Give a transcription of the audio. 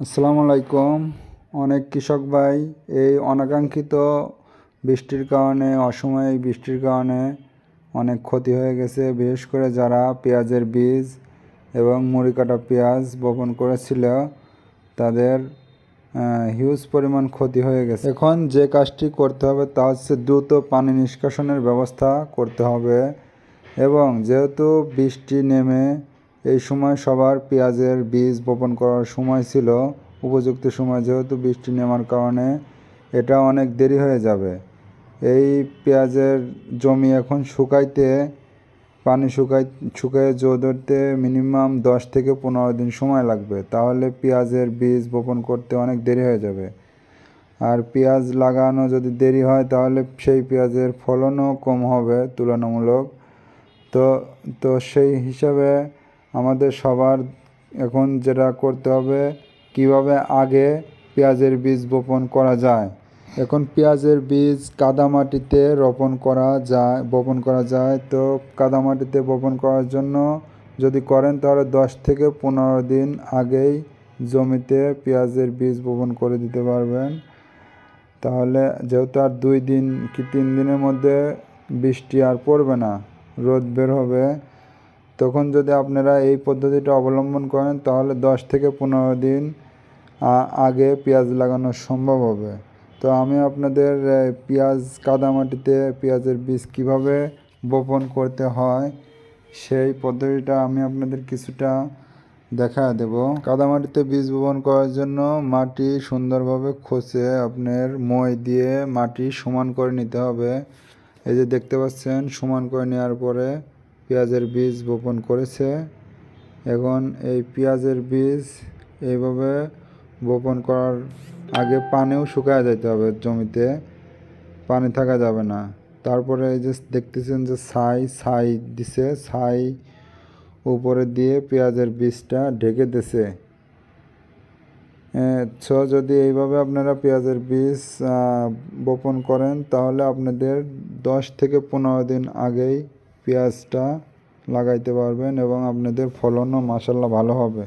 আসসালামু আলাইকুম। অনেক কৃষক ভাই, এই অনাকাঙ্ক্ষিত বৃষ্টির কারণে, অসময়ে বৃষ্টির কারণে অনেক ক্ষতি হয়ে গেছে। বিশেষ করে যারা পেঁয়াজের বীজ এবং মুড়ি কাটা পেঁয়াজ বপন করেছিল, তাদের হিউজ পরিমাণ ক্ষতি হয়ে গেছে। এখন যে কাজটি করতে হবে তা হচ্ছে দ্রুত পানি নিষ্কাশনের ব্যবস্থা করতে হবে এবং যেহেতু বৃষ্টি নেমে এই সময় সবার পেঁয়াজের বীজ বপন করার সময় ছিল। উপযুক্ত সময় যেহেতু বৃষ্টি নেমার কারণে এটা অনেক দেরি হয়ে যাবে। এই পেঁয়াজের জমি এখন শুকাইতে, পানি শুকাই, শুকায় জো ধরতে মিনিমাম দশ থেকে পনেরো দিন সময় লাগবে। তাহলে পেঁয়াজের বীজ বপন করতে অনেক দেরি হয়ে যাবে। আর পেঁয়াজ লাগানো যদি দেরি হয়, তাহলে সেই পেঁয়াজের ফলনও কম হবে তুলনামূলক। তো তো সেই হিসাবে আমাদের সবার এখন যেটা করতে হবে, কীভাবে আগে পেঁয়াজের বীজ বপন করা যায়। এখন পেঁয়াজের বীজ কাদামাটিতে রোপণ করা যায়, বপন করা যায়। তো কাদামাটিতে বপন করার জন্য যদি করেন, তাহলে দশ থেকে পনেরো দিন আগেই জমিতে পেঁয়াজের বীজ বপন করে দিতে পারবেন। তাহলে যেহেতু আর দুই দিন কি তিন দিনের মধ্যে বৃষ্টি আর পড়বে না, রোদ বের হবে তখন যদি আপনারা এই পদ্ধতিটা অবলম্বন করেন, তাহলে দশ থেকে পনেরো দিন আগে পেঁয়াজ লাগানো সম্ভব হবে। তো আমি আপনাদের পেঁয়াজ কাদামাটিতে পেঁয়াজের বীজ কীভাবে বপন করতে হয়, সেই পদ্ধতিটা আমি আপনাদের কিছুটা দেখা দেব। কাদামাটিতে বীজ বপন করার জন্য মাটি সুন্দরভাবে খসে আপনার মই দিয়ে মাটি সমান করে নিতে হবে। এই যে দেখতে পাচ্ছেন, সমান করে নেওয়ার পরে পেঁয়াজের বীজ বপন করেছে। এখন এই পেঁয়াজের বীজ এইভাবে বপন করার আগে পানিও শুকায় যেতে হবে জমিতে। পানি থাকা যাবে না। তারপরে এই যে দেখতেছেন যে ছাই ছাই দিছে, ছাই উপরে দিয়ে পেঁয়াজের বীজটা ঢেকে দিছে। ছ, যদি এইভাবে আপনারা পেঁয়াজের বীজ বপন করেন তাহলে আপনাদের দশ থেকে পনেরো দিন আগেই পেঁয়াজটা লাগাইতে পারবেন এবং আপনাদের ফলনও মাসাল্লাহ ভালো হবে।